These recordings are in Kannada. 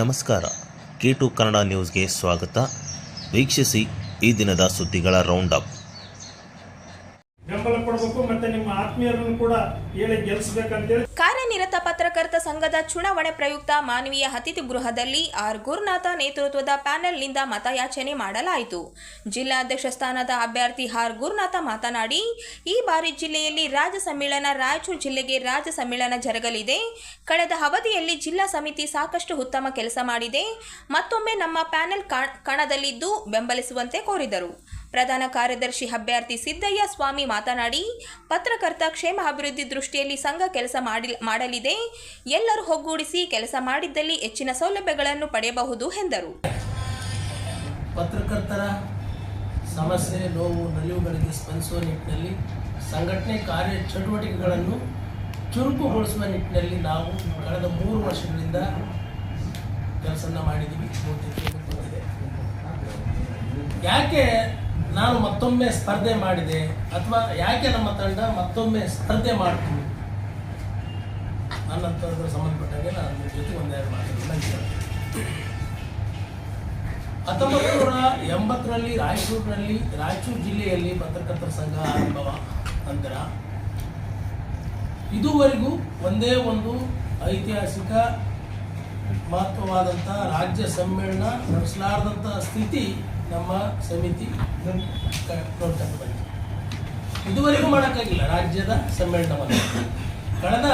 ನಮಸ್ಕಾರ. ಕೆ ಟು ಕನ್ನಡ ನ್ಯೂಸ್ಗೆ ಸ್ವಾಗತ. ವೀಕ್ಷಿಸಿ ಈ ದಿನದ ಸುದ್ದಿಗಳ ರೌಂಡ್ ಅಪ್ ಬೆಂಬಲ ಕೊಡಬೇಕು ಮತ್ತೆ ನಿಮ್ಮ ಆತ್ಮೀಯರನ್ನು ಕೂಡ ಹೇಳಿ ಗೆಲ್ಲಿಸ್ಬೇಕಂತೇಳಿ ಪತ್ರಕರ್ತ ಸಂಘದ ಚುನಾವಣೆ ಪ್ರಯುಕ್ತ ಮಾನವೀಯ ಅತಿಥಿ ಗೃಹದಲ್ಲಿ ಆರ್ ಗುರುನಾಥ ನೇತೃತ್ವದ ಪ್ಯಾನೆಲ್ನಿಂದ ಮತಯಾಚನೆ ಮಾಡಲಾಯಿತು. ಜಿಲ್ಲಾಧ್ಯಕ್ಷ ಸ್ಥಾನದ ಅಭ್ಯರ್ಥಿ ಆರ್ ಗುರುನಾಥ ಮಾತನಾಡಿ, ಈ ಬಾರಿ ಜಿಲ್ಲೆಯಲ್ಲಿ ರಾಜ್ಯ ಸಮ್ಮೇಳನ ರಾಯಚೂರು ಜಿಲ್ಲೆಗೆ ರಾಜ್ಯ ಸಮ್ಮೇಳನ ಜರುಗಲಿದೆ. ಕಳೆದ ಅವಧಿಯಲ್ಲಿ ಜಿಲ್ಲಾ ಸಮಿತಿ ಸಾಕಷ್ಟು ಉತ್ತಮ ಕೆಲಸ ಮಾಡಿದೆ. ಮತ್ತೊಮ್ಮೆ ನಮ್ಮ ಪ್ಯಾನೆಲ್ ಕಣ- ಕಣದಲ್ಲಿದ್ದು ಬೆಂಬಲಿಸುವಂತೆ ಕೋರಿದರು. ಪ್ರಧಾನ ಕಾರ್ಯದರ್ಶಿ ಅಭ್ಯರ್ಥಿ ಸಿದ್ದಯ್ಯ ಸ್ವಾಮಿ ಮಾತನಾಡಿ, ಪತ್ರಕರ್ತ ಕ್ಷೇಮ ಅಭಿವೃದ್ಧಿ ದೃಷ್ಟಿಯಲ್ಲಿ ಸಂಘ ಕೆಲಸ ಮಾಡಿ ಮಾಡಲಿದೆ. ಎಲ್ಲರೂ ಒಗ್ಗೂಡಿಸಿ ಕೆಲಸ ಮಾಡಿದ್ದಲ್ಲಿ ಹೆಚ್ಚಿನ ಸೌಲಭ್ಯಗಳನ್ನು ಪಡೆಯಬಹುದು ಎಂದರು. ಪತ್ರಕರ್ತರ ಸಮಸ್ಯೆ, ನೋವು, ನಲಿವುಗಳಿಗೆ ಸ್ಪಂದಿಸುವ ನಿಟ್ಟಿನಲ್ಲಿ, ಸಂಘಟನೆ ಕಾರ್ಯ ಚಟುವಟಿಕೆಗಳನ್ನು ಚುರುಕುಗೊಳಿಸುವ ನಿಟ್ಟಿನಲ್ಲಿ ನಾವು ಕಳೆದ ಮೂರು ವರ್ಷಗಳಿಂದ ಕೆಲಸನ ಮಾಡಿದ್ದೀವಿ. ಯಾಕೆ ನಾನು ಮತ್ತೊಮ್ಮೆ ಸ್ಪರ್ಧೆ ಮಾಡಿದೆ ಅಥವಾ ಯಾಕೆ ನಮ್ಮ ತಂಡ ಮತ್ತೊಮ್ಮೆ ಸ್ಪರ್ಧೆ ಮಾಡ್ತು ನನ್ನಂಥದ್ರ ಸಂಬಂಧಪಟ್ಟಾಗೆ ನಾನು ನಿಮ್ಮ ಜೊತೆ ಒಂದೆರಡು ಮಾತುಗಳನ್ನ ಹತ್ತೊಂಬತ್ತು ನೂರ ಎಂಬತ್ತರಲ್ಲಿ ರಾಯಚೂರಿನಲ್ಲಿ, ರಾಯಚೂರು ಜಿಲ್ಲೆಯಲ್ಲಿ ಪತ್ರಕರ್ತರ ಸಂಘ ಆರಂಭವ ನಂತರ ಇದುವರೆಗೂ ಒಂದೇ ಒಂದು ಐತಿಹಾಸಿಕ ಮಹತ್ವವಾದಂಥ ರಾಜ್ಯ ಸಮ್ಮೇಳನ ನಡೆಸಲಾರದಂಥ ಸ್ಥಿತಿ ನಮ್ಮ ಸಮಿತಿ ನೋಡ್ಕೊಂಡು ಇದುವರೆಗೂ ಮಾಡೋಕ್ಕಾಗಿಲ್ಲ, ರಾಜ್ಯದ ಸಮ್ಮೇಳನವನ್ನು. ಕಳೆದ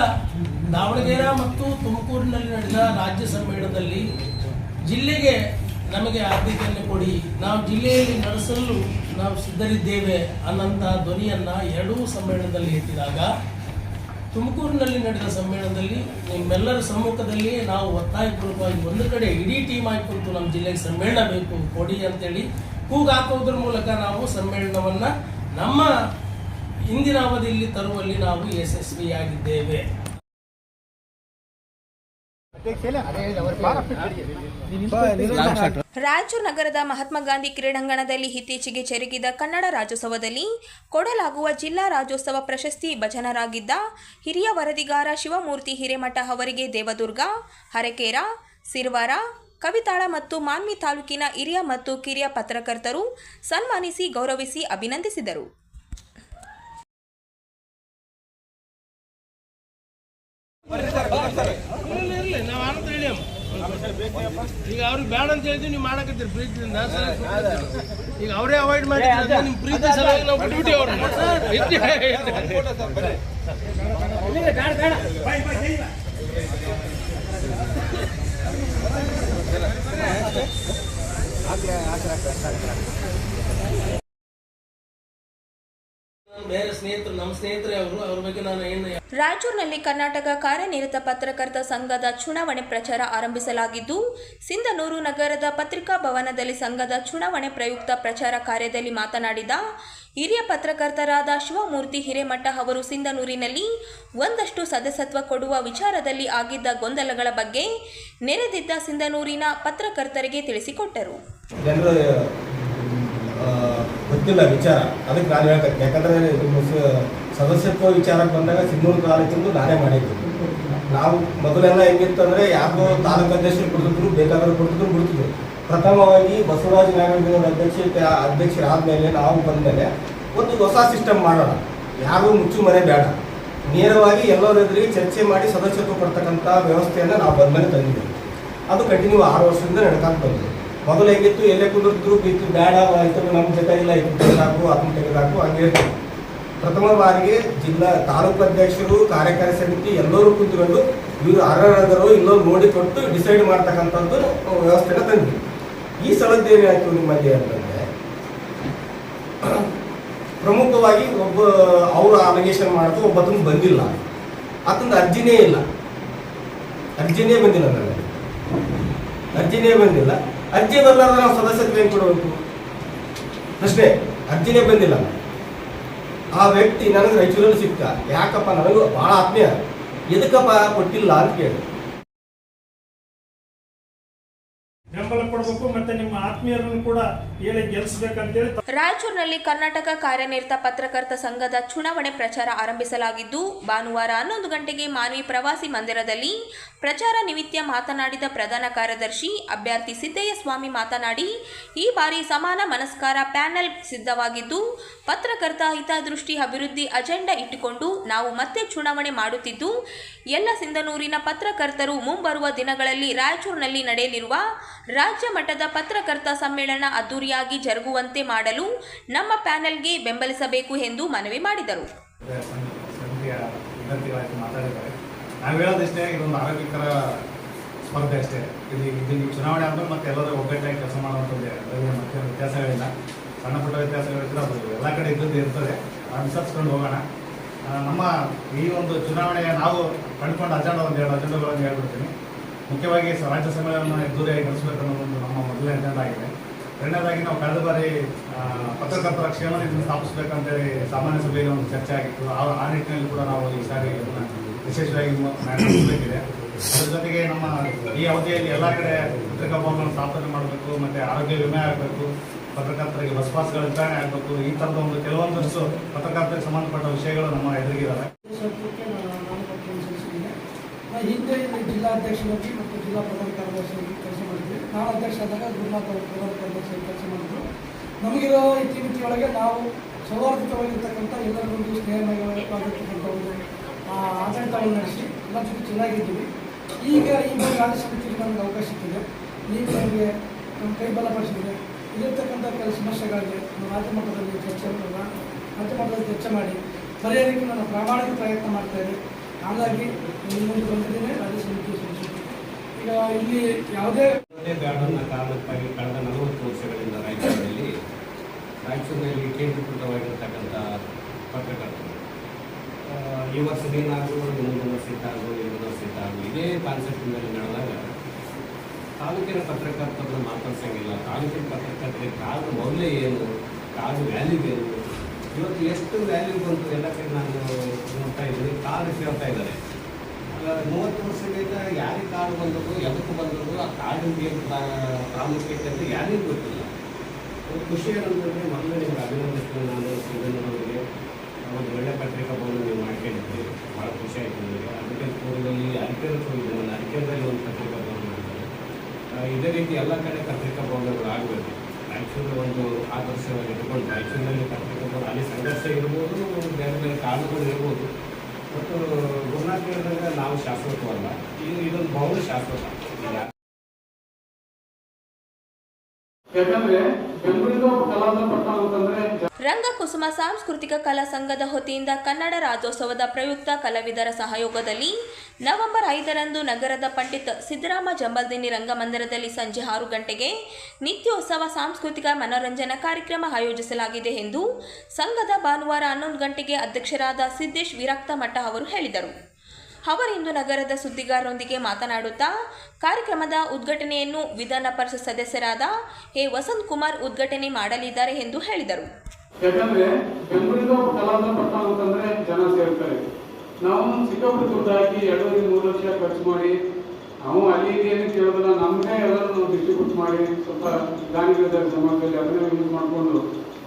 ದಾವಣಗೆರೆ ಮತ್ತು ತುಮಕೂರಿನಲ್ಲಿ ನಡೆದ ರಾಜ್ಯ ಸಮ್ಮೇಳನದಲ್ಲಿ ಜಿಲ್ಲೆಗೆ ನಮಗೆ ಆದ್ಯತೆಯನ್ನು ಕೊಡಿ, ನಾವು ಜಿಲ್ಲೆಯಲ್ಲಿ ನಡೆಸಲು ನಾವು ಸಿದ್ಧರಿದ್ದೇವೆ ಅನ್ನಂಥ ಧ್ವನಿಯನ್ನು ಎರಡೂ ಸಮ್ಮೇಳನದಲ್ಲಿ ಎತ್ತಿದಾಗ ತುಮಕೂರಿನಲ್ಲಿ ನಡೆದ ಸಮ್ಮೇಳನದಲ್ಲಿ ನಿಮ್ಮೆಲ್ಲರ ಸಮ್ಮುಖದಲ್ಲಿ ನಾವು ಒತ್ತಾಯಪೂರ್ವಕವಾಗಿ ಒಂದು ಕಡೆ ಇಡೀ ಟೀಮ್ ಆಗಿ ಕುಂತು ನಮ್ಮ ಜಿಲ್ಲೆಗೆ ಸಮ್ಮೇಳನ ಬೇಕು, ಕೊಡಿ ಅಂತೇಳಿ ಕೂಗಾಕೋದ್ರ ಮೂಲಕ ನಾವು ಸಮ್ಮೇಳನವನ್ನು ನಮ್ಮ ಇಂದಿನ ಅವಧಿಯಲ್ಲಿ ತರುವಲ್ಲಿ ನಾವು ಯಶಸ್ವಿಯಾಗಿದ್ದೇವೆ. ರಾಯಚೂರು ನಗರದ ಮಹಾತ್ಮ ಗಾಂಧಿ ಕ್ರೀಡಾಂಗಣದಲ್ಲಿ ಇತ್ತೀಚೆಗೆ ಜರುಗಿದ ಕನ್ನಡ ರಾಜ್ಯೋತ್ಸವದಲ್ಲಿ ಕೊಡಲಾಗುವ ಜಿಲ್ಲಾ ರಾಜ್ಯೋತ್ಸವ ಪ್ರಶಸ್ತಿ ಭಜನರಾಗಿದ್ದ ಹಿರಿಯ ವರದಿಗಾರ ಶಿವಮೂರ್ತಿ ಹಿರೇಮಠ ಅವರಿಗೆ ದೇವದುರ್ಗ ಹರಕೇರ ಸಿರ್ವಾರ ಕವಿತಾಳ ಮತ್ತು ಮಾನ್ವಿ ತಾಲೂಕಿನ ಹಿರಿಯ ಮತ್ತು ಕಿರಿಯ ಪತ್ರಕರ್ತರು ಸನ್ಮಾನಿಸಿ ಗೌರವಿಸಿ ಅಭಿನಂದಿಸಿದರು. ಈಗ ಅವ್ರಿಗೆ ಬೇಡ ಅಂತ ಹೇಳಿದ್ವಿ ನೀವು ಮಾಡಕತ್ತೀರಿ ಪ್ರೀತಿಯಿಂದ ಈಗ ಅವರೇ ಅವಾಯ್ಡ್ ಮಾಡಿದ್ರೆ ನಿಮ್ಮ ಪ್ರೀತಿ ಸಲುವಾಗಿ ನಾವು ಬಿಟ್ಬಿಟ್ಟು ಅವ್ರನ್ನ ಬೇರೆ ಸ್ನೇಹಿತರು ನಮ್ಮ ಸ್ನೇಹಿತರೆ ಅವರು ಅವ್ರ ಬಗ್ಗೆ ನಾನು ಏನು ರಾಯಚೂರಿನಲ್ಲಿ ಕರ್ನಾಟಕ ಕಾರ್ಯನಿರತ ಪತ್ರಕರ್ತ ಸಂಘದ ಚುನಾವಣೆ ಪ್ರಚಾರ ಆರಂಭಿಸಲಾಗಿದ್ದು ಸಿಂಧನೂರು ನಗರದ ಪತ್ರಿಕಾ ಭವನದಲ್ಲಿ ಸಂಘದ ಚುನಾವಣೆ ಪ್ರಯುಕ್ತ ಪ್ರಚಾರ ಕಾರ್ಯದಲ್ಲಿ ಮಾತನಾಡಿದ ಹಿರಿಯ ಪತ್ರಕರ್ತರಾದ ಶಿವಮೂರ್ತಿ ಹಿರೇಮಠ ಅವರು ಸಿಂಧನೂರಿನಲ್ಲಿ ಒಂದಷ್ಟು ಸದಸ್ಯತ್ವ ಕೊಡುವ ವಿಚಾರದಲ್ಲಿ ಆಗಿದ್ದ ಗೊಂದಲಗಳ ಬಗ್ಗೆ ನೆರೆದಿದ್ದ ಸಿಂಧನೂರಿನ ಪತ್ರಕರ್ತರಿಗೆ ತಿಳಿಸಿಕೊಟ್ಟರು. ಗೊತ್ತಿಲ್ಲ ವಿಚಾರ. ಅದಕ್ಕೆ ನಾನು ಹೇಳ್ತೇನೆ. ಯಾಕಂದರೆ ಸದಸ್ಯತ್ವ ವಿಚಾರಕ್ಕೆ ಬಂದಾಗ ಸಿಂಧೂರು ತಾಲೂಕಿಂದು ನಾನೇ ಮಾಡಿದ್ದು. ನಾವು ಮೊದಲೆಲ್ಲ ಹೆಂಗಿತ್ತು ಅಂದರೆ ಯಾಕೋ ತಾಲೂಕು ಅಧ್ಯಕ್ಷರು ಕೊಡ್ತಿದ್ರು ಬೇಕಾದರೂ ಕೊಡ್ತಿದ್ರು ಬಿಡ್ತಿದ್ರು ಪ್ರಥಮವಾಗಿ ಬಸವರಾಜ ನಾರಾಯಣ ಅಧ್ಯಕ್ಷ ಅಧ್ಯಕ್ಷರಾದ್ಮೇಲೆ ನಾವು ಬಂದಮೇಲೆ ಒಂದು ಹೊಸ ಸಿಸ್ಟಮ್ ಮಾಡೋಣ. ಯಾರು ಮುಚ್ಚು ಮನೆ ಬೇಡ. ನೇರವಾಗಿ ಎಲ್ಲರ ಎದುರಿಗೆ ಚರ್ಚೆ ಮಾಡಿ ಸದಸ್ಯತ್ವ ಕೊಡ್ತಕ್ಕಂಥ ವ್ಯವಸ್ಥೆಯನ್ನು ನಾವು ಬಂದ್ಮೇಲೆ ತಂದಿದ್ದೀವಿ. ಅದು ಕಂಟಿನ್ಯೂ ಆರು ವರ್ಷದಿಂದ ನಡ್ಕೊಂಡು ಬಂದಿದೆ. ಮೊದಲು ಹೆಂಗಿತ್ತು, ಎಲ್ಲೇ ಕುಂದಿರ್ತಿದ್ರು ಬಿತ್ತು ಬೇಡ ಆಯ್ತು ನಮ್ಮ ಜೊತೆ ಇಲ್ಲ ಇದು ತೆಗೆದಾಕು ಅದನ್ನು ತೆಗೆದಾಕು, ಹಂಗೆ. ಪ್ರಥಮ ಬಾರಿಗೆ ಜಿಲ್ಲಾ ತಾಲೂಕು ಅಧ್ಯಕ್ಷರು, ಕಾರ್ಯಕಾರಿ ಸಮಿತಿ ಎಲ್ಲರೂ ಕುಂತ್ಕೊಂಡು ಇವರು ಅರ್ಹರಾದರೂ ಇಲ್ಲೋ ನೋಡಿ ಕೊಟ್ಟು ಡಿಸೈಡ್ ಮಾಡ್ತಕ್ಕಂಥದ್ದು ವ್ಯವಸ್ಥೆನ ತಂದ್ವಿ. ಈ ಸಲದ್ದು ಏನಾಯ್ತು ನಿಮ್ಮಲ್ಲಿ ಅಂತಂದ್ರೆ, ಪ್ರಮುಖವಾಗಿ ಒಬ್ಬ, ಅವರು ಅಲಿಗೇಷನ್ ಮಾಡಿದ್ರು ಒಬ್ಬತನ ಬಂದಿಲ್ಲ. ಆತಂದು ಅರ್ಜಿನೇ ಇಲ್ಲ. ಅರ್ಜಿನೇ ಬಂದಿಲ್ಲ ನನಗೆ ಅರ್ಜಿನೇ ಬಂದಿಲ್ಲ. ಅರ್ಜಿ ಬರಲಾರ್ದ ನಾವು ಸದಸ್ಯತ್ವ ಏನು ಕೊಡಬೇಕು? ಪ್ರಶ್ನೆ ಅರ್ಜಿನೇ ಬಂದಿಲ್ಲ. ಆ ವ್ಯಕ್ತಿ ನನಗೆ ರಾಯಚೂರಲ್ಲಿ ಸಿಕ್ತ. ಯಾಕಪ್ಪ, ನನಗೂ ಭಾಳ ಆತ್ಮೀಯ. ಎದಕ್ಕಪ್ಪ ಕೊಟ್ಟಿಲ್ಲ ಅಂತ ಕೇಳಿ. ಬೆಂಬಲ ಕೊಡಬೇಕು, ಮತ್ತೆ ನಿಮ್ಮ ಆತ್ಮೀಯರನ್ನು ಕೂಡ ರಾಯಚೂರಿನಲ್ಲಿ ಕರ್ನಾಟಕ ಕಾರ್ಯನಿರತ ಪತ್ರಕರ್ತ ಸಂಘದ ಚುನಾವಣೆ ಪ್ರಚಾರ ಆರಂಭಿಸಲಾಗಿದ್ದು, ಭಾನುವಾರ ಹನ್ನೊಂದು ಗಂಟೆಗೆ ಮಾನವಿ ಪ್ರವಾಸಿ ಮಂದಿರದಲ್ಲಿ ಪ್ರಚಾರ ನಿಮಿತ್ತ ಮಾತನಾಡಿದ ಪ್ರಧಾನ ಕಾರ್ಯದರ್ಶಿ ಅಭ್ಯರ್ಥಿ ಸಿದ್ದಯ್ಯ ಸ್ವಾಮಿ ಮಾತನಾಡಿ, ಈ ಬಾರಿ ಸಮಾನ ಮನಸ್ಕಾರ ಪ್ಯಾನೆಲ್ ಸಿದ್ಧವಾಗಿದ್ದು, ಪತ್ರಕರ್ತ ಹಿತದೃಷ್ಟಿ ಅಭಿವೃದ್ಧಿ ಅಜೆಂಡಾ ಇಟ್ಟುಕೊಂಡು ನಾವು ಮತ್ತೆ ಚುನಾವಣೆ ಮಾಡುತ್ತಿದ್ದು, ಎಲ್ಲ ಸಿಂಧನೂರಿನ ಪತ್ರಕರ್ತರು ಮುಂಬರುವ ದಿನಗಳಲ್ಲಿ ರಾಯಚೂರಿನಲ್ಲಿ ನಡೆಯಲಿರುವ ರಾಜ್ಯ ಮಟ್ಟದ ಪತ್ರಕರ್ತ ಸಮ್ಮೇಳನ ಅದ್ದೂರಿಯಾಗಿ ಜರುಗುವಂತೆ ಮಾಡಲು ನಮ್ಮ ಪ್ಯಾನೆಲ್ಗೆ ಬೆಂಬಲಿಸಬೇಕು ಎಂದು ಮನವಿ ಮಾಡಿದರು. ನಾವು ಇದೊಂದು ಆರೋಗ್ಯಕರ ಸ್ಪರ್ಧೆ ಅಷ್ಟೇ. ಇಲ್ಲಿ ಇದು ಚುನಾವಣೆ ಆದರೂ ಮತ್ತೆ ಎಲ್ಲರೂ ಒಗ್ಗಟ್ಟಾಗಿ ಕೆಲಸ ಮಾಡುವಂಥದ್ದೇ ಅದರಲ್ಲಿ ಮತ್ತೆ ವ್ಯತ್ಯಾಸಗಳಿಲ್ಲ. ಸಣ್ಣ ಪುಟ್ಟ ವ್ಯತ್ಯಾಸಗಳಿದ್ರೆ ಅದು ಎಲ್ಲ ಕಡೆ ಇದ್ದದ್ದು ಇರ್ತದೆ. ಅನುಸರಿಸ್ಕೊಂಡು ಹೋಗೋಣ. ನಮ್ಮ ಈ ಒಂದು ಚುನಾವಣೆ ನಾವು ಕಂಡುಕೊಂಡ ಅಜೆಂಡ ಒಂದು ಎರಡು ಅಜೆಂಡಗಳನ್ನು ಹೇಳ್ಬಿಡ್ತೀನಿ. ಮುಖ್ಯವಾಗಿ ರಾಜ್ಯ ಸಮ್ಮೇಳನ ಅದ್ದೂರಿಯಾಗಿ ನಡೆಸಬೇಕು ಅನ್ನೋದು ಒಂದು ನಮ್ಮ ಮೊದಲನೇ ಅಜೆಂಡ ಆಗಿದೆ. ಎರಡನೇದಾಗಿ ನಾವು ಕಳೆದ ಬಾರಿ ಪತ್ರಕರ್ತರ ಕ್ಷೇಮ ನಿಧಿ ಸ್ಥಾಪಿಸಬೇಕಂತೇಳಿ ಸಾಮಾನ್ಯ ಸಭೆಯಲ್ಲಿ ಒಂದು ಚರ್ಚೆ ಆಗಿತ್ತು. ಆ ಆ ನಿಟ್ಟಿನಲ್ಲಿ ಕೂಡ ನಾವು ಈ ಸಾರಿ ವಿಶೇಷವಾಗಿ ಮಾಡಬೇಕಿದೆ ಅದ್ರ ಜೊತೆಗೆ ನಮ್ಮ ಈ ಅವಧಿಯಲ್ಲಿ ಎಲ್ಲ ಕಡೆ ಪತ್ರಿಕಾ ಭವನಗಳನ್ನು ಸ್ಥಾಪನೆ ಮಾಡಬೇಕು, ಮತ್ತು ಆರೋಗ್ಯ ವಿಮೆ ಆಗಬೇಕು, ಪತ್ರಕರ್ತರಿಗೆ ಬಸ್ ಪಾಸ್ಗಳ ವಿತರಣೆ ಆಗಬೇಕು, ಈ ಥರದ ಒಂದು ಕೆಲವೊಂದಷ್ಟು ಪತ್ರಕರ್ತರಿಗೆ ಸಂಬಂಧಪಟ್ಟ ವಿಷಯಗಳು ನಮ್ಮ ಎದುರಿಗಿದ್ದಾವೆ ಹಿಂದೆ ಜಿಲ್ಲಾಧ್ಯಕ್ಷರಾಗಿ ಮತ್ತು ಜಿಲ್ಲಾ ಪ್ರಧಾನ ಮಾಡಿದ್ವಿ ನಾನು ಅಧ್ಯಕ್ಷ ಆದಾಗ ಗುರುನಾಥ್ ಅವರು ಪ್ರಧಾನ ಕಾರ್ಯದರ್ಶಿಯಾಗಿ ಕೆಲಸ ಮಾಡಿದ್ರು. ನಮಗಿರೋ ಇತಿಮಿತಿಯೊಳಗೆ ನಾವು ಸೌಹಾರ್ದಿತವಾಗಿರ್ತಕ್ಕಂಥ ಎಲ್ಲರಿಗೊಂದು ಸ್ನೇಹಮಯವಾಗಿರ್ತಕ್ಕಂಥ ಒಂದು ಆಡಳಿತವನ್ನು ನಡೆಸಿ ಎಲ್ಲ ಜೊತೆ ಚೆನ್ನಾಗಿದ್ದೀವಿ. ಈಗ ಈ ಬಗ್ಗೆ ರಾಜ್ಯ ಸಮಿತಿಗೆ ನಮಗೆ ಅವಕಾಶ ಸಿಕ್ಕಿದೆ. ನೀವು ನಮಗೆ ನಮ್ಮ ಕೈ ಬಲಪಡಿಸಿದೆ ಇಲ್ಲಿರ್ತಕ್ಕಂಥ ಕೆಲವು ಸಮಸ್ಯೆಗಳಿಗೆ ನಮ್ಮ ರಾಜ್ಯ ಮಟ್ಟದಲ್ಲಿ ಚರ್ಚೆ ರಾಜ್ಯ ಮಟ್ಟದಲ್ಲಿ ಚರ್ಚೆ ಮಾಡಿ ಪರಿಹಾರಕ್ಕೆ ನಾನು ಪ್ರಾಮಾಣಿಕ ಪ್ರಯತ್ನ ಮಾಡ್ತಾ ಇದ್ದೆ ಹಾಗಾಗಿ ಮುಂದೆ ಬಂದಿದ್ದೇನೆ ರಾಜ್ಯ ಸಮಿತಿ ಈಗ ಇಲ್ಲಿ ಯಾವುದೇ ಬ್ಯಾಡನ್ನ ಕಾರಣಕ್ಕಾಗಿ ಕಳೆದ ನಲವತ್ತು ವರ್ಷಗಳಿಂದ ರಾಯಚೂರಿನಲ್ಲಿ ರಾಯಚೂರಿನಲ್ಲಿ ಕೇಂದ್ರೀಕೃತವಾಗಿರ್ತಕ್ಕಂಥ ಪತ್ರಕರ್ತರು. ಈ ವರ್ಷದೇನಾದರೂ ಮುಂದಿನ ವರ್ಷ ಇಟ್ಟಾಗು ಎರಡು ವರ್ಷ ಇಟ್ಟಾಗು ಇದೇ ಕಾನ್ಸೆಪ್ಟ್ ಮೇಲೆ ನಡೆದಾಗ ತಾಲೂಕಿನ ಪತ್ರಕರ್ತರನ್ನ ಮಾತಾಡ್ಸಂಗಿಲ್ಲ ತಾಲೂಕಿನ ಪತ್ರಕರ್ತರಿಗೆ ಕಾದು ಮೌಲ್ಯ ಏನು, ಕಾದು ವ್ಯಾಲ್ಯೂ ಏನು, ಇವತ್ತು ಎಷ್ಟು ವ್ಯಾಲ್ಯೂ ಬಂತು ಎಲ್ಲ ಕಡೆ ನಾನು ನೋಡ್ತಾ ಇದ್ದೀನಿ, ಕಾದು ಕೇಳ್ತಾ ಇದ್ದಾರೆ. ಮೂವತ್ತು ವರ್ಷದಿಂದ ಯಾರಿಗೆ ಕಾರ್ಡ್ ಬಂದದ್ದು, ಎದಕ್ಕೆ ಬಂದದ್ದು, ಆ ಕಾರ್ಡಿಗೆ ಪ್ರಾ- ಪ್ರಾಮುಖ್ಯತೆ ಅಂತ ಯಾರಿಗೂ ಗೊತ್ತಿಲ್ಲ. ಖುಷಿ ಏನಂತಂದರೆ ಮೊದಲು ನಿಮ್ಗೆ ಅಭಿನಂದಿಸ್ತೀನಿ ನಾನು ಸಿದ್ದನವರಿಗೆ ಒಂದು ಒಳ್ಳೆ ಪತ್ರಿಕಾ ಬಂದು ನೀವು ಮಾಡ್ಕೊಂಡಿದ್ದೆ ಭಾಳ ಖುಷಿ ಆಯಿತು ನನಗೆ. ಅದಕ್ಕೆ ಪೂರ್ವದಲ್ಲಿ ಅರಿಕೆರೆ ಹೋಗಿದ್ದೆ ನಾನು ಅರಿಕೆರೆದಲ್ಲಿ ಒಂದು ಪತ್ರಿಕಾ ಬಂದು ಮಾಡಿದ್ದೆ ಇದೇ ರೀತಿ ಎಲ್ಲ ಕಡೆ ಪತ್ರಿಕಾ ಭವನಗಳು ಆಗಬೇಕು. ರಾಯಚೂರು ಒಂದು ಆದರ್ಶವಾಗಿ ಇಟ್ಕೊಂಡು ರಾಯಚೂರಿನಲ್ಲಿ ಪತ್ರಿಕಾ ಭವನ ಅಲ್ಲಿ ಸಂಘರ್ಷ ಇರ್ಬೋದು, ಬೇರೆ ಬೇರೆ ಕಾರಣಗಳು ಇರ್ಬೋದು. ಮತ್ತು ಗುರುನಾಥ್ ಹೇಳಿದಾಗ ನಾವು ಶಾಶ್ವತವಲ್ಲ. ಇದು ಇದೊಂದು ಬಹಳ ಶಾಶ್ವತ ಯಾಕಂದ್ರೆ ರಂಗಕುಸುಮ ಸಾಂಸ್ಕೃತಿಕ ಕಲಾ ಸಂಘದ ಹೊತಿಯಿಂದ ಕನ್ನಡ ರಾಜ್ಯೋತ್ಸವದ ಪ್ರಯುಕ್ತ ಕಲಾವಿದರ ಸಹಯೋಗದಲ್ಲಿ ನವೆಂಬರ್ ಐದರಂದು ನಗರದ ಪಂಡಿತ್ ಸಿದ್ದರಾಮ ಜಂಬಲ್ದಿನಿ ರಂಗಮಂದಿರದಲ್ಲಿ ಸಂಜೆ ಆರು ಗಂಟೆಗೆ ನಿತ್ಯೋತ್ಸವ ಸಾಂಸ್ಕೃತಿಕ ಮನೋರಂಜನಾ ಕಾರ್ಯಕ್ರಮ ಆಯೋಜಿಸಲಾಗಿದೆ ಎಂದು ಸಂಘದ ಭಾನುವಾರ ಹನ್ನೊಂದು ಗಂಟೆಗೆ ಅಧ್ಯಕ್ಷರಾದ ಸಿದ್ದೇಶ್ ವಿರಕ್ತಮಠ ಅವರು ಹೇಳಿದರು. ಅವರಿಂದು ನಗರದ ಸುದ್ದಿಗಾರರೊಂದಿಗೆ ಮಾತನಾಡುತ್ತಾ, ಕಾರ್ಯಕ್ರಮದ ಉದ್ಘಾಟನೆಯನ್ನು ವಿಧಾನ ಪರಿಷತ್ ಸದಸ್ಯರಾದ ಎ. ವಸಂತ್ ಕುಮಾರ್ ಉದ್ಘಾಟನೆ ಮಾಡಲಿದ್ದಾರೆ ಎಂದು ಹೇಳಿದರು. ಯಾಕಂದ್ರೆ ಬೆಂಗಳೂರಿನ ಕಲಾವಿದ ಪಟ್ಟ ಅಂತಂದ್ರೆ ಜನ ಸೇರ್ತಾರೆ. ನಾವು ಸಿಕ್ಕಾಪುರ ದುಡ್ಡು ಹಾಕಿ ಎರಡೂವರೆ, ಮೂರು ಲಕ್ಷ ಖರ್ಚು ಮಾಡಿ, ನಾವು ಅಲ್ಲಿ ಏನು ಕೇಳೋದಿಲ್ಲ ನಮ್ಮನ್ನೇ ಎಲ್ಲರೂ ನಾವು ಡಿಸ್ಟ್ರಿಬ್ಯೂಟ್ ಮಾಡಿ, ಸ್ವಲ್ಪ ದಾನಿಗಳ ಸಮಾಜದಲ್ಲಿ ಅದನ್ನೇ ಯೂಸ್ ಮಾಡಿಕೊಂಡು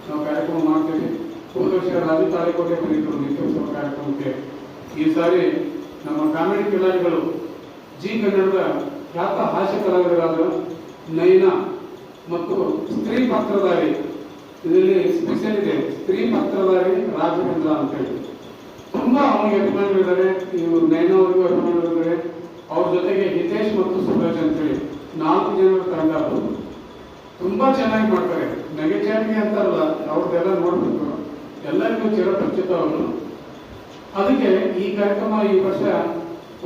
ನಾವು ಕಾರ್ಯಕ್ರಮ ಮಾಡ್ತೀವಿ. ಹೋದ ವರ್ಷ ರಾಜು ತಾಳಿಕೋಟೆ ಬಂದಿದ್ರು ನಿತ್ಯೋತ್ಸವ ಕಾರ್ಯಕ್ರಮಕ್ಕೆ. ಈ ಸಾರಿ ನಮ್ಮ ಕಾಮಿಡಿ ಕಿಲಾಡಿಗಳು ಜಿ ಕನ್ನಡದ ಖ್ಯಾತ ಹಾಸ್ಯ ಕಲಾವಿದರಾದ ನಯನ ಮತ್ತು ಸ್ತ್ರೀ ಪತ್ರಧಾರಿ. ಇದರಲ್ಲಿ ಸ್ಪೆಷಲ್ ಇದೆ. ಸ್ತ್ರೀ ಪಾತ್ರಧಾರಿ ರಾಘವೇಂದ್ರ ಅಂತ ಹೇಳಿ. ತುಂಬಾ ಅವನಿಗೆ ಅಭಿಮಾನಿಗಳಿದ್ದಾರೆ. ಇವರು ನಯನ ಅವರಿಗೂ ಅಭಿಮಾನಿಗಳಿದ್ದಾರೆ. ಅವ್ರ ಜೊತೆಗೆ ಹಿತೇಶ್ ಮತ್ತು ಸುರೇಶ್ ಅಂತೇಳಿ ನಾಲ್ಕು ಜನರ ತಂಡ ಅದು. ತುಂಬಾ ಚೆನ್ನಾಗಿ ಮಾಡ್ತಾರೆ. ಅಂತ ಅಂತಾರಲ್ಲ, ಅವ್ರದ್ದೆಲ್ಲ ನೋಡ್ಬೇಕು ಎಲ್ಲರಿಗೂ ಚಿರಪರಿಚಿತ ಅವರು ಅದಕ್ಕೆ ಈ ಕಾರ್ಯಕ್ರಮ ಈ ವರ್ಷ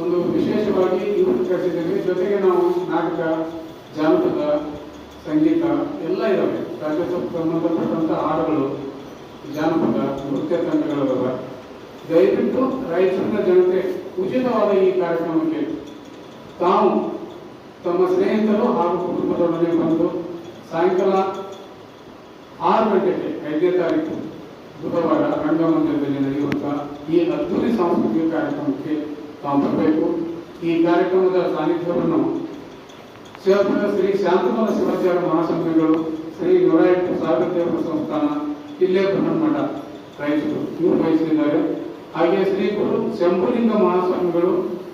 ಒಂದು ವಿಶೇಷವಾಗಿ ಇವರು ಕರೆಸಿದ್ದೇವೆ ಜೊತೆಗೆ ನಾವು ನಾಟಕ, ಜಾನಪದ, ಸಂಗೀತ ಎಲ್ಲ ಇದ್ದಾವೆ ರಾಜ್ಯೋತ್ಸವಕ್ಕೆ ಸಂಬಂಧಪಟ್ಟಂಥ ಹಾಡುಗಳು, ಜಾನಪದ, ನೃತ್ಯ ತಂಡಗಳಿದಾವೆ ದಯವಿಟ್ಟು ರಾಯಚೂರಿನ ಜನತೆ ಉಚಿತವಾದ ಈ ಕಾರ್ಯಕ್ರಮಕ್ಕೆ ತಾವು ತಮ್ಮ ಸ್ನೇಹಿತರು ಹಾಗೂ ಕುಟುಂಬದೊಡನೆ ಬಂದು ಸಾಯಂಕಾಲ ಆರು ಗಂಟೆಗೆ ಐದನೇ ತಾರೀಕು ಬುಧವಾರ ರಂಗಮಂದಿರದಲ್ಲಿ ನಡೆಯುವಂತಹ ಈ ಅದ್ದೂರಿ ಸಾಂಸ್ಕೃತಿಕ ಕಾರ್ಯಕ್ರಮಕ್ಕೆ ತಾವು ಬರಬೇಕು ಈ ಕಾರ್ಯಕ್ರಮದ ಸಾನ್ನಿಧ್ಯವನ್ನು ಶಿವಪುರ ಶ್ರೀ ಶಾಂತಮಲ ಶಿವಾಚಾರ್ಯ ಮಹಾಸಂಘಗಳು ಶ್ರೀ ನೂರ ಎಂಟು ದೇವರ ಸಂಸ್ಥಾನ ಇಲ್ಲೇ ಬೃಹನ್ಮಠ ರಾಯಚೂರು ಇವರು ವಹಿಸಲಿದ್ದಾರೆ ಹಾಗೆ ಶ್ರೀ ಗುರು ಶಂಭುಲಿಂಗ ಮಹಾಸ್ವಾಮಿಗಳು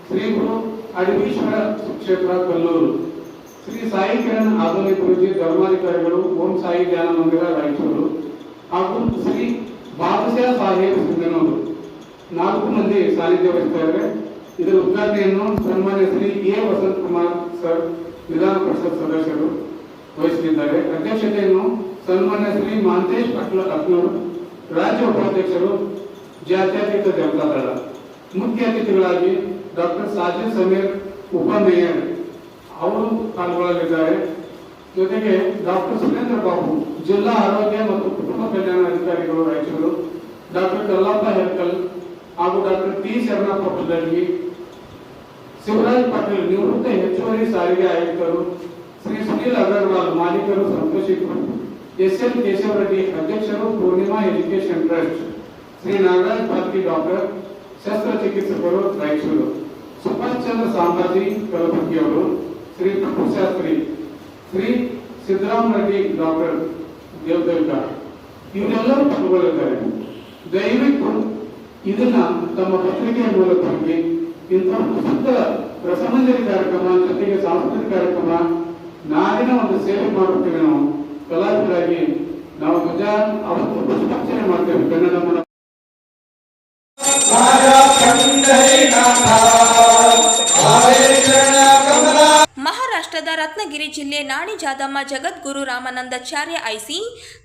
ಶ್ರೀ ಗುರು ಅಡವೀಶ್ವರ ಕ್ಷೇತ್ರ ಕಲ್ಲೂರು. ಶ್ರೀ ಸಾಯಿ ಕಿರಣ್ ಆಧುನಿಕ ಗುರುಜಿ, ಧರ್ಮಾಧಿಕಾರಿಗಳು, ಓಂ ಸಾಯಿ ಧ್ಯಾನ ಮಂದಿರ ರಾಯಚೂರು ಹಾಗೂ ಶ್ರೀ ಬಾದಶಾ ಸಾಹೇಬ್ ಸಿಂಗನೂರು ನಾಲ್ಕು ಮಂದಿ ಸಾನ್ನಿಧ್ಯ ವಹಿಸಿದ್ದಾರೆ ಇದರ ಉದ್ಘಾಟನೆಯನ್ನು ಸನ್ಮಾನ್ಯ ಶ್ರೀ ಎ. ವಸಂತ್ ಕುಮಾರ್ ಸರ್, ವಿಧಾನ ಪರಿಷತ್ ಸದಸ್ಯರು ವಹಿಸಲಿದ್ದಾರೆ. ಅಧ್ಯಕ್ಷತೆಯನ್ನು ಸನ್ಮಾನ್ಯ ಶ್ರೀ ಮಾಂತೇಶ್ ಪಟ್ಲ ಅಕ್ನೂರು, ರಾಜ್ಯ ಉಪಾಧ್ಯಕ್ಷರು ಜಾತ್ಯತೀತ ಜನತಾದಳ ಮುಖ್ಯ ಅತಿಥಿಗಳಾಗಿ ಡಾಕ್ಟರ್ ಸಾಜಿದ್ ಸಮೀರ್ ಉಪಮೇಯರ್ ಅವರು ಪಾಲ್ಗೊಳ್ಳಲಿದ್ದಾರೆ. ಜೊತೆಗೆ ಡಾಕ್ಟರ್ ಸುರೇಂದ್ರ ಬಾಬು, ಜಿಲ್ಲಾ ಆರೋಗ್ಯ ಮತ್ತು ಕುಟುಂಬ ಕಲ್ಯಾಣ ಅಧಿಕಾರಿಗಳು, ರಾಯಚೂರು, ಡಾಕ್ಟರ್ ಕಲ್ಲಪ್ಪ ಹೆರ್ಕಲ್ ಹಾಗೂ ಡಾಕ್ಟರ್ ಟಿ ಶರಣಪ್ಪ ಪುಲ್ಲಗಿ ಶಿವರಾಜ್ ಪಾಟೀಲ್ ನಿವೃತ್ತ ಹೆಚ್ಚುವರಿ ಸಾರಿಗೆ ಆಯುಕ್ತರು ಶ್ರೀ ಸುನೀಲ್ ಅಗರ್ವಾಲ್ ಮಾಲೀಕರು ಸಂತೋಷಿತರು. ಎಸ್ ಎಲ್ ಕೇಶವ ರೆಡ್ಡಿ ಅಧ್ಯಕ್ಷರು Poornima education trust. Shri Nagaraj Palki doctor, ಶಸ್ತ್ರಚಿಕಿತ್ಸಕರು Raichur. Subhash Chandra Sambaji Kalaburagi Shri Prabhu Shastri Shri Siddarama Reddy doctor Devadurga. ಇವರೆಲ್ಲರೂ ಪಾಲ್ಗೊಳ್ಳಿದ್ದಾರೆ ದಯವಿಟ್ಟು ಇದನ್ನ ತಮ್ಮ ಪತ್ರಿಕೆಯ ಮೂಲಕವಾಗಿ ಇಂತಹ ಪ್ರಸಿದ್ಧ ರಸಮಂಜರಿ ಕಾರ್ಯಕ್ರಮ, ಜೊತೆಗೆ ಸಾಂಸ್ಕೃತಿಕ ಕಾರ್ಯಕ್ರಮ, ನಾಡಿನ ಒಂದು ಸೇವೆ ಮಾಡುತ್ತೇವೆ ನಾವು ಕಲಾವಿದರಾಗಿ ನಾವು ಧ್ವಜ ಅವತ್ತು ಪುಷ್ಪಾರ್ಚನೆ ಮಾಡ್ತೇವೆ ಕನ್ನಡಮ್ಮನ ಮೂಲಕ. ಮಹಾರಾಷ್ಟ್ರದ ರತ್ನಗಿರಿ ಜಿಲ್ಲೆ ನಾಣಿ ಜಾದಮ್ಮ ಜಗದ್ಗುರು ರಾಮಾನಂದಾಚಾರ್ಯ ಐಸಿ,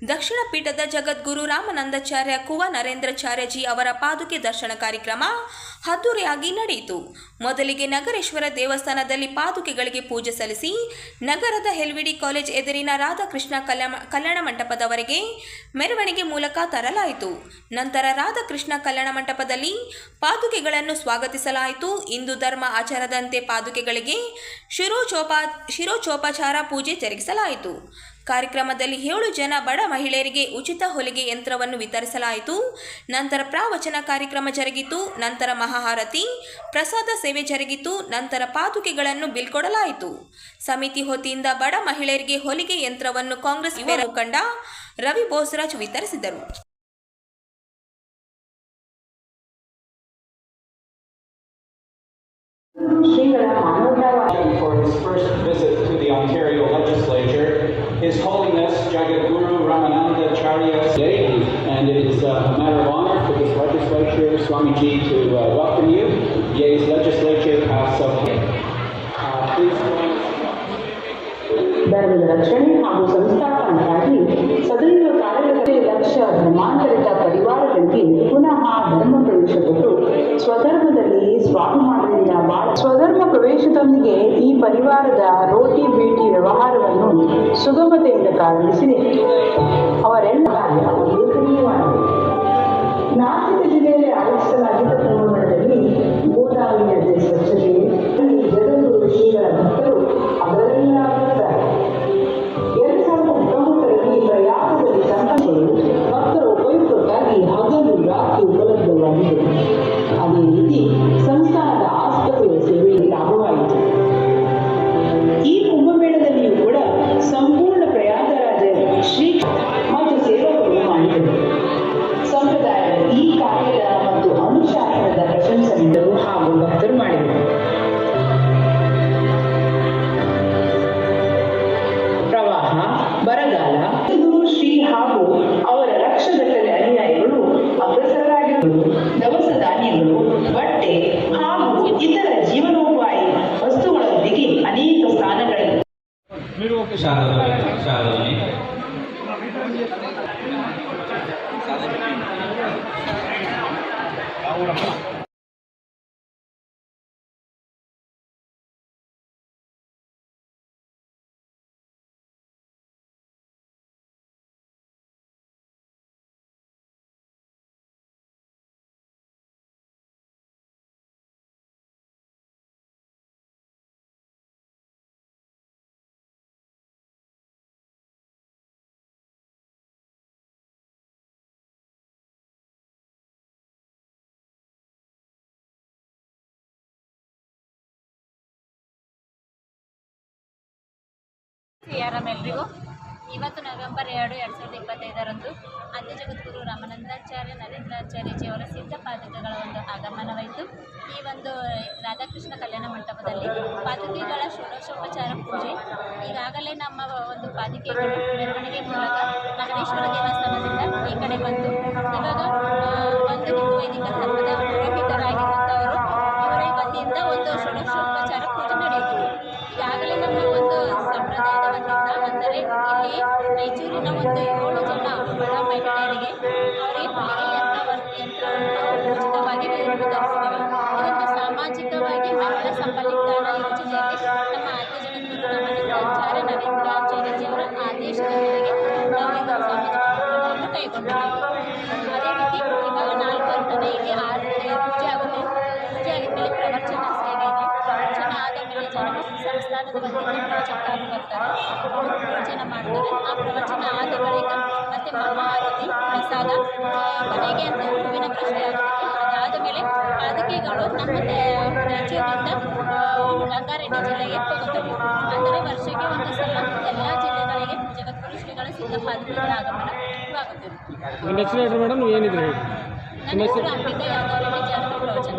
ದಕ್ಷಿಣ ಪೀಠದ ಜಗದ್ಗುರು ರಾಮಾನಂದಾಚಾರ್ಯ ಕುವ ನರೇಂದ್ರಚಾರ್ಯಜಿ ಅವರ ಪಾದುಕೆ ದರ್ಶನ ಕಾರ್ಯಕ್ರಮ ಅದ್ದೂರಿಯಾಗಿ ನಡೆಯಿತು. ಮೊದಲಿಗೆ ನಗರೇಶ್ವರ ದೇವಸ್ಥಾನದಲ್ಲಿ ಪಾದುಕೆಗಳಿಗೆ ಪೂಜೆ ಸಲ್ಲಿಸಿ, ನಗರದ ಹೆಲ್ವಿಡಿ ಕಾಲೇಜ್ ಎದುರಿನ ರಾಧಾಕೃಷ್ಣ ಕಲ್ಯಾಣ ಮಂಟಪದವರೆಗೆ ಮೆರವಣಿಗೆ ಮೂಲಕ ತರಲಾಯಿತು. ನಂತರ ರಾಧಾಕೃಷ್ಣ ಕಲ್ಯಾಣ ಮಂಟಪದಲ್ಲಿ ಪಾದುಕೆಗಳನ್ನು ಸ್ವಾಗತಿಸಲಾಯಿತು. ಹಿಂದೂ ಧರ್ಮ ಆಚಾರದಂತೆ ಪಾದುಕೆಗಳಿಗೆ ಶಿರೋಚೋಪಾ ಶಿರೋಚೋಪಚಾರ ಪೂಜೆ ಜರುಗಿಸಲಾಯಿತು. ಕಾರ್ಯಕ್ರಮದಲ್ಲಿ ಏಳು ಜನ ಬಡ ಮಹಿಳೆಯರಿಗೆ ಉಚಿತ ಹೊಲಿಗೆ ಯಂತ್ರವನ್ನು ವಿತರಿಸಲಾಯಿತು. ನಂತರ ಪ್ರವಚನ ಕಾರ್ಯಕ್ರಮ ಜರುಗಿತು. ನಂತರ ಮಹಾಹಾರತಿ, ಪ್ರಸಾದ ಸೇವೆ ಜರುಗಿತು. ನಂತರ ಪಾದುಕೆಗಳನ್ನು ಬಿಲ್ಕೊಡಲಾಯಿತು ಸಮಿತಿ ಹೊತ್ತಿಯಿಂದ ಬಡ ಮಹಿಳೆಯರಿಗೆ ಹೊಲಿಗೆ ಯಂತ್ರವನ್ನು ಕಾಂಗ್ರೆಸ್ ಯುವ ಮುಖಂಡ ರವಿ ಬೋಸರಾಜ್ ವಿತರಿಸಿದರು. For his first visit to the Ontario Legislature. His Holiness Jagadguru Ramananda Charya today, and it is a matter of honor for this legislature, Swamiji, to uh, welcome you. Ye's legislature pass up. Uh, please ಧರ್ಮದ ರಕ್ಷಣೆ ಹಾಗೂ ಸಂಸ್ಥಾಪನೆಗಾಗಿ ಸದೈವ ಕಾರ್ಯಕರ್ತೆ ಲಕ್ಷ ಧರ್ಮಾಂತರಿತ ಪರಿವಾರಗಳಿಗೆ ಪುನಃ ಧರ್ಮ ಪ್ರವೇಶಗೊಟ್ಟು ಸ್ವಧರ್ಮದಲ್ಲಿ ಸ್ವಾಭಿಮಾನದಿಂದ ಬಾಳ ಸ್ವಧರ್ಮ ಪ್ರವೇಶದೊಂದಿಗೆ ಈ ಪರಿವಾರದ ರೋಟಿ, ಬೀಟಿ ವ್ಯವಹಾರವನ್ನು ಸುಗಮತೆಯಿಂದ ಪ್ರಾರಂಭಿಸಿದೆ. ಅವರೆಲ್ಲ ನಾಸಿಕ ಜಿಲ್ಲೆಯಲ್ಲಿ ಸಿಯಾರಾಮ್ ಎಲ್ರಿಗೂ. ಇವತ್ತು ನವೆಂಬರ್ ಎರಡು ಎರಡು ಸಾವಿರದ ಇಪ್ಪತ್ತೈದರಂದು ಆದ್ಯ ಜಗದ್ಗುರು ರಾಮಾನಂದಾಚಾರ್ಯ ನರೇಂದ್ರಾಚಾರ್ಯಜಿಯವರ ಸಿದ್ಧ ಪಾದಕಗಳ ಒಂದು ಆಗಮನವಾಯಿತು. ಈ ಒಂದು ರಾಧಾಕೃಷ್ಣ ಕಲ್ಯಾಣ ಮಂಟಪದಲ್ಲಿ ಪಾದುಕೆಗಳ ಷೋಡಶೋಪಚಾರ ಪೂಜೆ. ಈಗಾಗಲೇ ನಮ್ಮ ಒಂದು ಪಾದುಕೆಗಳು ಮೆರವಣಿಗೆ ಮೂಲಕ ನಗರೇಶ್ವರ ದೇವಸ್ಥಾನದಿಂದ ಈ ಕಡೆ ಬಂತು ಇವಾಗ ಒಂದು ವೈದಿಕ ಧರ್ಮದ ಪುರೋಹಿತರಾಗಿರುವಂಥವರು ಏಳು ಜನ ಬಡ ಮಹಿಳೆಯರಿಗೆ ಅವರಿಗೆ ಯಂತ್ರ ಅಂತ ಉಚಿತವಾಗಿ ವಿತರಿಸಿದ್ದೇವೆ ಸಾಮಾಜಿಕವಾಗಿ ಮಹಿಳಾ ಸಬಲೀಕರಣ ಯೋಜನೆಯಲ್ಲಿ ನಮ್ಮ ಆದ್ಯ ಜಗದ್ಗುರು ರಾಮಾನಂದಾಚಾರ್ಯ ನರೇಂದ್ರಾಚಾರ್ಯಜಿಯವರ ಆದೇಶದ ಅದೇ ರೀತಿ ಇವಾಗ ನಾಲ್ಕು ಗಂಟೆ ಇಲ್ಲಿ ಆರು ಪೂಜೆ ಆಗುತ್ತೆ ಪೂಜೆ ಆಗಿದ್ಮೇಲೆ ಪ್ರವಚನ ಸೇವೆ ಇದೆ ಪ್ರವಚನ ಆದ ಮೇಲೆ ಜನ ಸಂಸ್ಥಾನದ ವತಿಯಿಂದ ಪ್ರವಚನಕಾರರು ಬರ್ತಾರೆ. ಅವರು ಪ್ರವಚನ ಮಾಡ್ತಾರೆ. ಆ ಪ್ರವಚನ ಆದ ಬಳಿಕ ಮತ್ತೆ ಮಹಾಆರತಿ ಪ್ರಸಾದ ಕೊನೆಗೆ ಅಂತ ಹೂವಿನ ಪ್ರಶ್ನೆ ಆಗುತ್ತೆ. ಅದಾದ ಮೇಲೆ ಪಾದಕೆಗಳು ನಮ್ಮ ರಾಜ್ಯದಿಂದ ರಂಗಾರೆಡ್ಡಿ ಜಿಲ್ಲೆಗೆ ಹೋಗುತ್ತವೆ ಅಂದರೆ ವರ್ಷಕ್ಕೆ ಒಂದು ಸಲ ಎಲ್ಲ ಜಿಲ್ಲೆಗಳಿಗೆ ಜಗದ್ಗುರು ಶ್ರೀಗಳ ಸಿದ್ಧ ಆಗಮನ ನಿಮ್ಮ ಹೆಸರು ಹೇಳ್ರಿ ಮೇಡಮ್ ಏನಿದೆ ನನ್ನ ಹೆಸರು? ಅಂಬಿಕಾ ಯಾದವ್. ಜನ ಜಾನಪದ ಪ್ರವಚನ.